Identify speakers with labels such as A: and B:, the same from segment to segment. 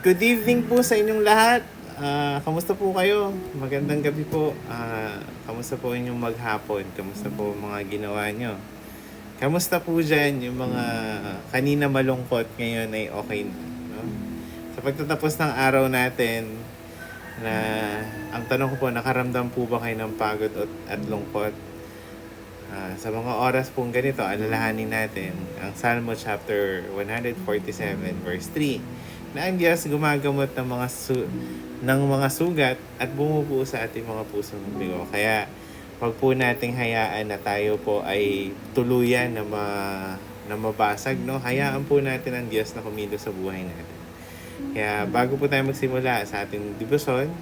A: Good evening po sa inyong lahat. Ah, kamusta po kayo? Magandang gabi po. Ah, kamusta po inyong maghapon? Kamusta po mga ginawa nyo? Kamusta po dyan yung mga kanina malungkot ngayon ay okay na? No? Sa pagtatapos ng araw natin, na ang tanong ko po, nakaramdam po ba kayo ng pagod at, at lungkot? Ah, sa mga oras pong ganito, alalahanin natin ang Salmo chapter 147 verse 3 na ang Diyos gumagamot ng mga su- ng mga sugat at bumubuo sa ating mga pusong bigo. Kaya wag po nating hayaan na tayo po ay tuluyan na, ma- na mabasag. No? Hayaan po natin ang Diyos na kumilos sa buhay natin. Kaya bago po tayo magsimula sa ating dibusyon,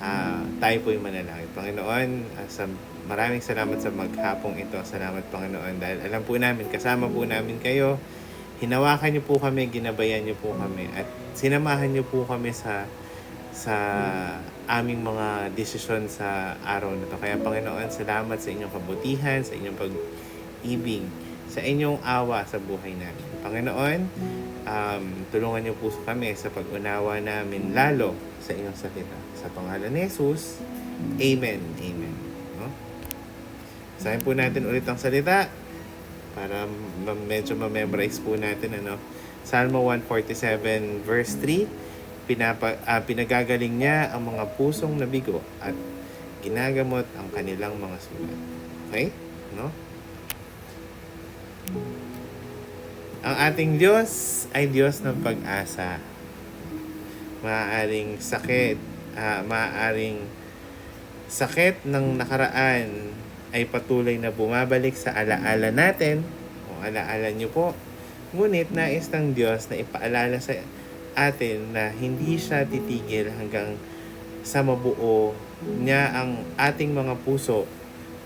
A: Ah, tayo po yung manalangin. Panginoon, ah, sa, maraming salamat sa maghapong ito. Salamat Panginoon dahil alam po namin, kasama po namin kayo. Hinawakan niyo po kami, ginabayan niyo po kami at sinamahan niyo po kami sa sa aming mga desisyon sa araw na to. Kaya Panginoon, salamat sa inyong kabutihan, sa inyong pag-ibig, sa inyong awa sa buhay namin. Panginoon, um, tulungan niyo po kami sa pag-unawa namin lalo sa inyong salita. Sa pangalan ni Jesus, Amen. Amen. No? Sayin po natin ulit ang salita para medyo ma-memorize po natin ano. Salmo 147 verse 3 pinapa, ah, pinagagaling niya ang mga pusong nabigo at ginagamot ang kanilang mga sugat. Okay? No? Ang ating Diyos ay Diyos ng pag-asa. Maaaring sakit, ah, maaaring sakit ng nakaraan ay patuloy na bumabalik sa alaala natin alaala niyo po. Ngunit nais ng Diyos na ipaalala sa atin na hindi siya titigil hanggang sa mabuo niya ang ating mga puso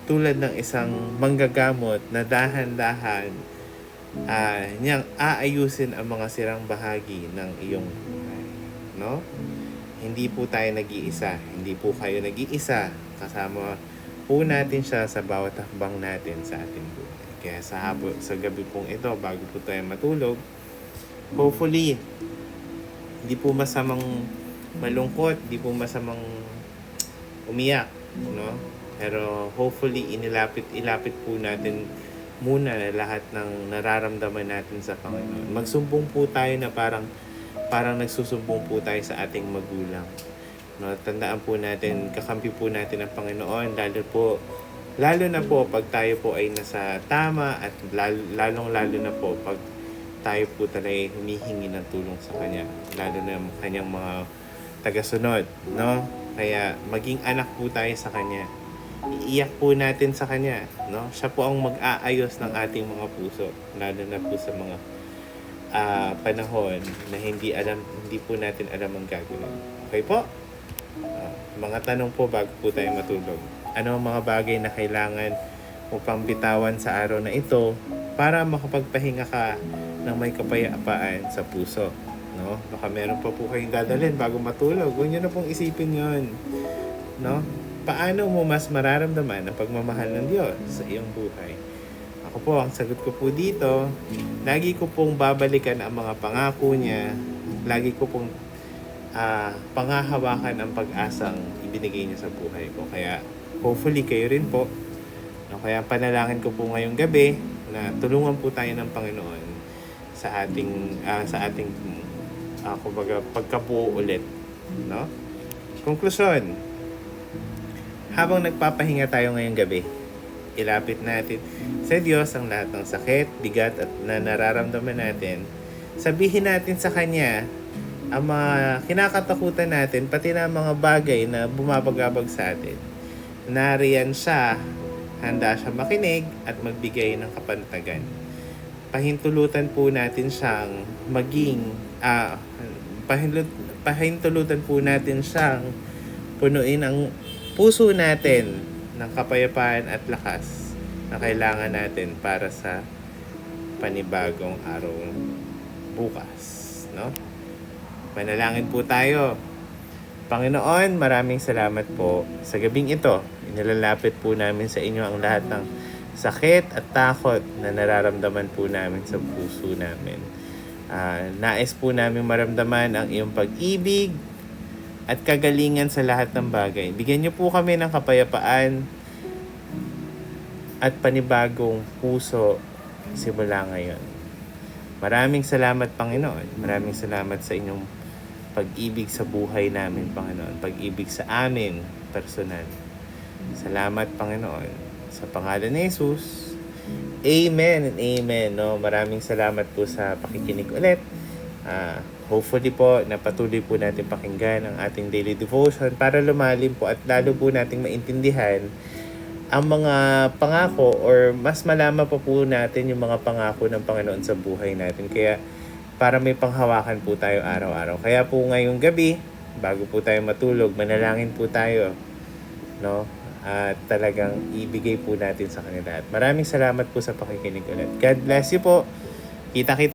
A: tulad ng isang manggagamot na dahan-dahan ah, niyang aayusin ang mga sirang bahagi ng iyong. No? Hindi po tayo nag-iisa. Hindi po kayo nag-iisa. Kasama po natin siya sa bawat hakbang natin sa ating buhay. Kaya sa hapon, sa gabi pong ito, bago po tayo matulog, hopefully, hindi po masamang malungkot, hindi po masamang umiyak, no? Pero hopefully inilapit ilapit po natin muna na lahat ng nararamdaman natin sa Panginoon. Magsumbong po tayo na parang parang nagsusumbong po tayo sa ating magulang. No, tandaan po natin, kakampi po natin ang Panginoon lalo po lalo na po pag tayo po ay nasa tama at lalo, lalong lalo na po pag tayo po talaga humihingi ng tulong sa Kanya. Lalo na yung kanyang mga tagasunod. No? Kaya maging anak po tayo sa Kanya. Iiyak po natin sa Kanya. No? Siya po ang mag-aayos ng ating mga puso. Lalo na po sa mga ah, panahon na hindi alam hindi po natin alam ang gagawin. Okay po? Ah, mga tanong po bago po tayo matulog. Ano ang mga bagay na kailangan mo pang bitawan sa araw na ito para makapagpahinga ka ng may kapayapaan sa puso. No? Baka meron pa po kayong dadalhin bago matulog. Huwag na pong isipin yon. No? Paano mo mas mararamdaman ang pagmamahal ng Diyos sa iyong buhay? Ako po, ang sagot ko po dito, lagi ko pong babalikan ang mga pangako niya. Lagi ko pong ah, pangahawakan ang pag-asang ibinigay niya sa buhay ko. Kaya hopefully kayo rin po. No, kaya panalangin ko po ngayong gabi na tulungan po tayo ng Panginoon sa ating ah, sa ating uh, kumbaga pagkabuo ulit, no? Konklusyon. Habang nagpapahinga tayo ngayong gabi, ilapit natin sa Diyos ang lahat ng sakit, bigat at na nararamdaman natin. Sabihin natin sa Kanya ang mga kinakatakutan natin, pati na mga bagay na bumabagabag sa atin. Nariyan siya, handa siya makinig at magbigay ng kapantagan. Pahintulutan po natin siyang maging, ah, pahinlut, pahintulutan po natin siyang punuin ang puso natin ng kapayapaan at lakas na kailangan natin para sa panibagong araw bukas, no? Manalangin po tayo. Panginoon, maraming salamat po sa gabing ito. Inilalapit po namin sa inyo ang lahat ng sakit at takot na nararamdaman po namin sa puso namin. Ah, nais po namin maramdaman ang iyong pag-ibig at kagalingan sa lahat ng bagay. Bigyan niyo po kami ng kapayapaan at panibagong puso simula ngayon. Maraming salamat, Panginoon. Maraming salamat sa inyong pag-ibig sa buhay namin, Panginoon. Pag-ibig sa amin, personal. Salamat, Panginoon. Sa pangalan ni Jesus. Amen and amen. No? Maraming salamat po sa pakikinig ulit. Ah, hopefully po na patuloy po natin pakinggan ang ating daily devotion para lumalim po at lalo po nating maintindihan ang mga pangako or mas malaman pa po natin yung mga pangako ng Panginoon sa buhay natin. Kaya para may panghawakan po tayo araw-araw. Kaya po ngayong gabi, bago po tayo matulog, manalangin po tayo. No? At talagang ibigay po natin sa kanila. At maraming salamat po sa pakikinig ulit. God bless you po. Kita-kita